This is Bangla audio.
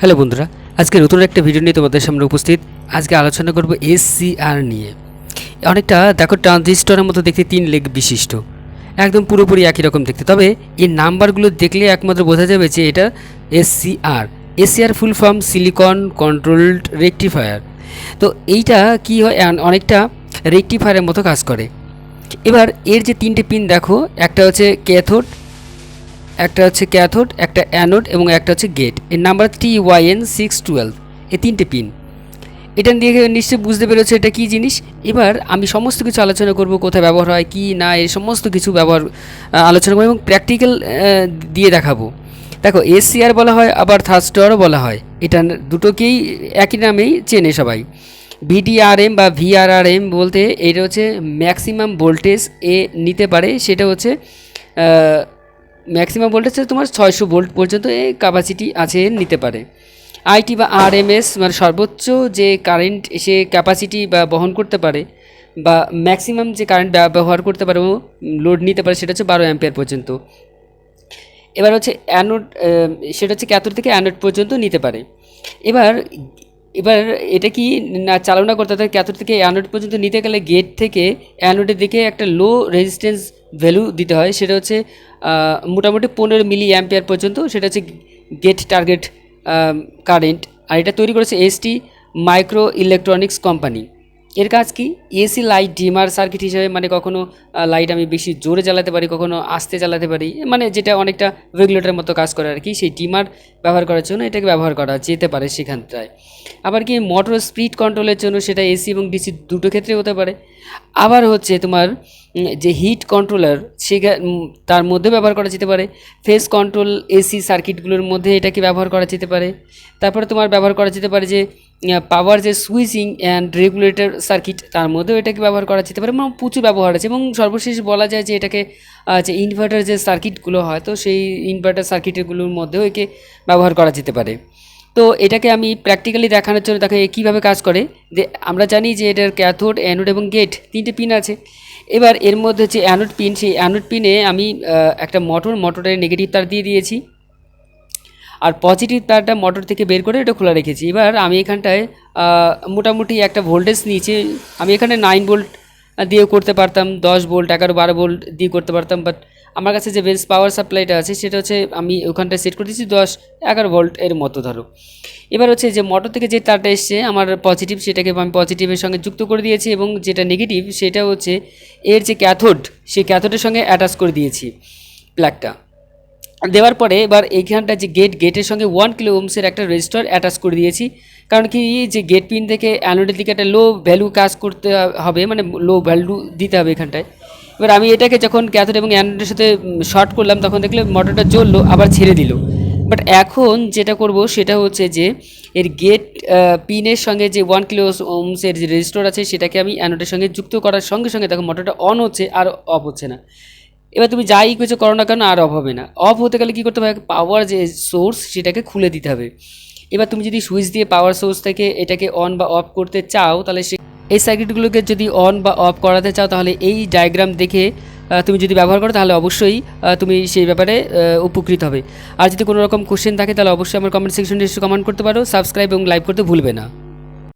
হ্যালো বন্ধুরা, আজকে নতুন একটা ভিডিও নিয়ে তোমাদের সামনে উপস্থিত। আজকে আলোচনা করব এসসিআর নিয়ে। অনেকটা, দেখো, ট্রানজিস্টরের মতো দেখতে তিন লেগ বিশিষ্ট। একদম পুরোপুরি একই রকম দেখতে। তবে, এই নাম্বারগুলো দেখলে একমাত্র বোঝা যাবে যে এটা SCR SCR full form silicon controlled rectifier তো এইটা কি হয় অনেকটা রেকটিফায়ারের মতো কাজ করে। এবার, এর যে তিনটে পিন দেখো, একটা হচ্ছে ক্যাথোড একটা হচ্ছে ক্যাথোড, একটা অ্যানোড এবং একটা হচ্ছে গেট। এর number T Y N six twelve. এই তিনটে পিন। এটা দিয়ে নিশ্চয়ই বুঝতে পেরেছ এটা কী জিনিস? এবার আমি সমস্ত কিছু আলোচনা করব, কোথায় ব্যবহার হয়, কি না, এই সমস্ত কিছু ব্যবহার আলোচনা করব এবং প্র্যাকটিক্যাল দিয়ে দেখাবো। দেখো এসিআর বলা হয়, আবার থার্স্টরও বলা হয়। এটা দুটোকেই একই নামেই চেনে সবাই। ভিডিআরএম বা ভিআরআরএম বলতে এটা হচ্ছে ম্যাক্সিমাম ভোল্টেজ এ নিতে পারে, সেটা হচ্ছে ম্যাক্সিমাম ভোল্টেজ তোমার ছয়শো ভোল্ট পর্যন্ত এই ক্যাপাসিটি আছে নিতে পারে। আইটি বা আরএমএস মানে সর্বোচ্চ যে কারেন্ট সে ক্যাপাসিটি বা বহন করতে পারে বা ম্যাক্সিমাম যে কারেন্ট ব্যবহার করতে পারে ও লোড নিতে পারে সেটা হচ্ছে বারো অ্যাম্পিয়ার পর্যন্ত। এবার হচ্ছে অ্যানোড সেটা হচ্ছে ক্যাথোড থেকে অ্যানোড পর্যন্ত নিতে পারে। এবার এবার এটা কি না চালনা করতে হয়? ক্যাথোড থেকে অ্যানোড পর্যন্ত নিতে গেলে গেট থেকে অ্যানোডের দিকে একটা লো রেজিস্ট্যান্স ভ্যালু দিতে হয়, সেটা হচ্ছে মোটামুটি পনেরো মিলি অ্যাম্পিয়ার পর্যন্ত, সেটা হচ্ছে গেট টার্গেট কারেন্ট আর এটা তৈরি করেছে এসটি মাইক্রো ইলেকট্রনিক্স কোম্পানি এর কাজ কি? এসি লাইট ডিমার সার্কিট হিসেবে মানে কখনো লাইট আমি বেশি জোরে চালাতে পারি, কখনো আস্তে চালাতে পারি মানে যেটা অনেকটা রেগুলেটরের মতো কাজ করে আর কি সেই ডিমার ব্যবহার করার জন্য এটাকে ব্যবহার করা যেতে পারে সেখানটায়। আবার কি মোটর স্পিড কন্ট্রোলের জন্য সেটা এসি এবং ডিসি দুটো ক্ষেত্রে হতে পারে। আবার হচ্ছে তোমার যে হিট কন্ট্রোলার সে তার মধ্যে ব্যবহার করা যেতে পারে। ফেস কন্ট্রোল এসি সার্কিটগুলোর মধ্যে এটাকে ব্যবহার করা যেতে পারে। তারপরে তোমার ব্যবহার করা যেতে পারে যে পাওয়ার যে সুইচিং অ্যান্ড রেগুলেটর সার্কিট তার মধ্যেও এটাকে ব্যবহার করা যেতে পারে এবং প্রচুর ব্যবহার আছে এবং সর্বশেষ বলা যায় যে এটাকে যে ইনভার্টার যে সার্কিটগুলো হয়, তো সেই ইনভার্টার সার্কিটগুলোর মধ্যেও একে ব্যবহার করা যেতে পারে। তো এটাকে আমি প্র্যাকটিক্যালি দেখানোর জন্য দেখো কীভাবে কাজ করে, যে আমরা জানি যে এটার ক্যাথোড অ্যানোড এবং গেট তিনটে পিন আছে। এবার এর মধ্যে যে অ্যানোড পিন সেই অ্যানোড পিনে আমি একটা মোটর মোটরের নেগেটিভ তার দিয়ে দিয়েছি। আর পজিটিভ তারটা মোটর থেকে বের করে এটা খোলা রেখেছি। এবার আমি এখানটায় মোটামুটি একটা ভোল্টেজ নিয়েছি। আমি এখানে নাইন ভোল্ট দিয়েও করতে পারতাম, দশ ভোল্ট এগারো, বারো ভোল্ট দিয়ে করতে পারতাম বাট আমার কাছে যে বেস পাওয়ার সাপ্লাইটা আছে, সেটা হচ্ছে আমি ওখানটায় সেট করে দিয়েছি দশ, এগারো ভোল্ট এর মতো ধরো। এবার হচ্ছে যে মোটর থেকে যে তারটা এসছে, আমার পজিটিভ সেটাকে আমি পজিটিভের সঙ্গে যুক্ত করে দিয়েছি এবং যেটা নেগেটিভ সেটা হচ্ছে এর যে ক্যাথোড সেই ক্যাথোডের সঙ্গে অ্যাটাচ করে দিয়েছি প্লাগটা দেওয়ার পরে এবার এইখানটা যে গেট গেটের সঙ্গে ওয়ান কিলো ওমসের একটা রেজিস্টার অ্যাটাচ করে দিয়েছি। কারণ কি যে গেট পিন থেকে অ্যানোডের দিকে একটা লো ভ্যালু কাজ করতে হবে মানে লো ভ্যালু দিতে হবে এখানটায়। এবার আমি এটাকে যখন ক্যাথোড এবং অ্যানোডের সাথে শর্ট করলাম, তখন দেখলে মোটরটা জ্বললো, আবার ছেড়ে দিল। বাট এখন যেটা করব, সেটা হচ্ছে যে এর গেট পিনের সঙ্গে যে ওয়ান কিলো ওমসের যে রেজিস্টার আছে, সেটাকে আমি অ্যানোডের সঙ্গে যুক্ত করার সঙ্গে সঙ্গে দেখো মোটরটা অন হচ্ছে আর অফ হচ্ছে না। এবার তুমি যাই কিছু করো না কেন, আর অফ হবে না। অফ হতে গেলে কী করতে হবে? পাওয়ার যে সোর্স সেটাকে খুলে দিতে হবে। এবার তুমি যদি সুইচ দিয়ে পাওয়ার সোর্স থেকে এটাকে অন বা অফ করতে চাও, তাহলে সে এই সার্কিটগুলোকে যদি অন বা অফ করাতে চাও, তাহলে এই ডায়াগ্রাম দেখে তুমি যদি ব্যবহার করো, তাহলে অবশ্যই তুমি সেই ব্যাপারে উপকৃত হবে। আর যদি কোনো রকম কোশ্চেন থাকে, তাহলে অবশ্যই আমার কমেন্ট সেকশনে এসে কমেন্ট করতে পারো সাবস্ক্রাইব এবং লাইক করতে ভুলবে না।